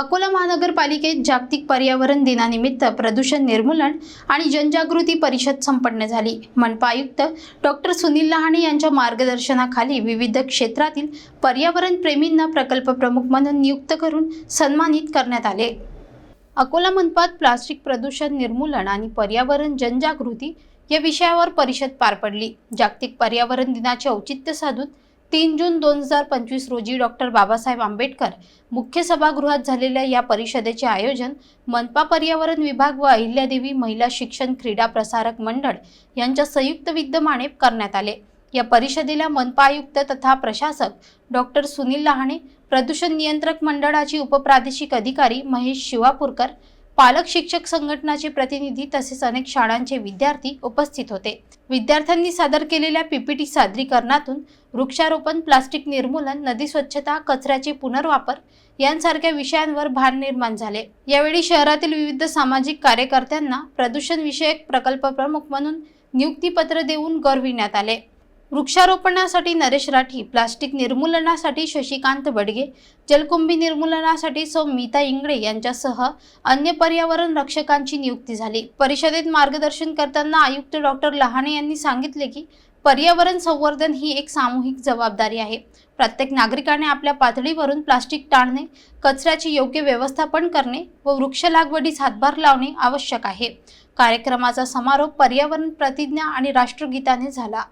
अकोला महानगरपालिकेत जागतिक पर्यावरण दिनानिमित्त प्रदूषण निर्मूलन आणि जनजागृती परिषद संपन्न झाली. मनपा आयुक्त डॉक्टर सुनील लहाणे यांच्या मार्गदर्शनाखाली विविध क्षेत्रातील पर्यावरण प्रेमींना प्रकल्प प्रमुख म्हणून नियुक्त करून सन्मानित करण्यात आले. अकोला मनपात प्लास्टिक प्रदूषण निर्मूलन आणि पर्यावरण जनजागृती या विषयावर परिषद पार पडली. जागतिक पर्यावरण दिनाचे औचित्य साधून तीन जून दोन हजार पंचवीस रोजी डॉक्टर बाबासाहेब आंबेडकर मुख्य सभागृहात झालेल्या या परिषदेचे आयोजन मनपा पर्यावरण विभाग व अहिल्यादेवी महिला शिक्षण क्रीडा प्रसारक मंडळ यांच्या संयुक्त विद्यमाने करण्यात आले. या परिषदेला मनपा आयुक्त तथा प्रशासक डॉक्टर सुनील लहाणे प्रदूषण नियंत्रक मंडळाचे उपप्रादेशिक अधिकारी महेश शिवापूरकर पालक शिक्षक संघटनाचे प्रतिनिधी तसेच अनेक शाळांचे विद्यार्थी उपस्थित होते. विद्यार्थ्यांनी सादर केलेल्या पीपीटी सादरीकरणातून वृक्षारोपण प्लास्टिक निर्मूलन नदी स्वच्छता कचऱ्याचे पुनर्वापर यांसारख्या विषयांवर भान निर्माण झाले. यावेळी शहरातील विविध सामाजिक कार्यकर्त्यांना प्रदूषण विषयक प्रकल्प प्रमुख म्हणून नियुक्तीपत्र देऊन गौरविण्यात आले. वृक्षारोपणासाठी नरेश राठी प्लास्टिक निर्मूलनासाठी शशिकांत बडगे जलकुंभी निर्मूलनासाठी सौ मीता इंगळे यांच्यासह अन्य पर्यावरण रक्षकांची नियुक्ती झाली. परिषदेत मार्गदर्शन करताना आयुक्त डॉक्टर लहाणे यांनी सांगितले की पर्यावरण संवर्धन ही एक सामूहिक जबाबदारी आहे. प्रत्येक नागरिकाने आपल्या पातळीवरून प्लास्टिक टाळणे कचऱ्याची योग्य व्यवस्थापन करणे व वृक्ष लागवडीस हातभार लावणे आवश्यक आहे. कार्यक्रमाचा समारोप पर्यावरण प्रतिज्ञा आणि राष्ट्रगीताने झाला.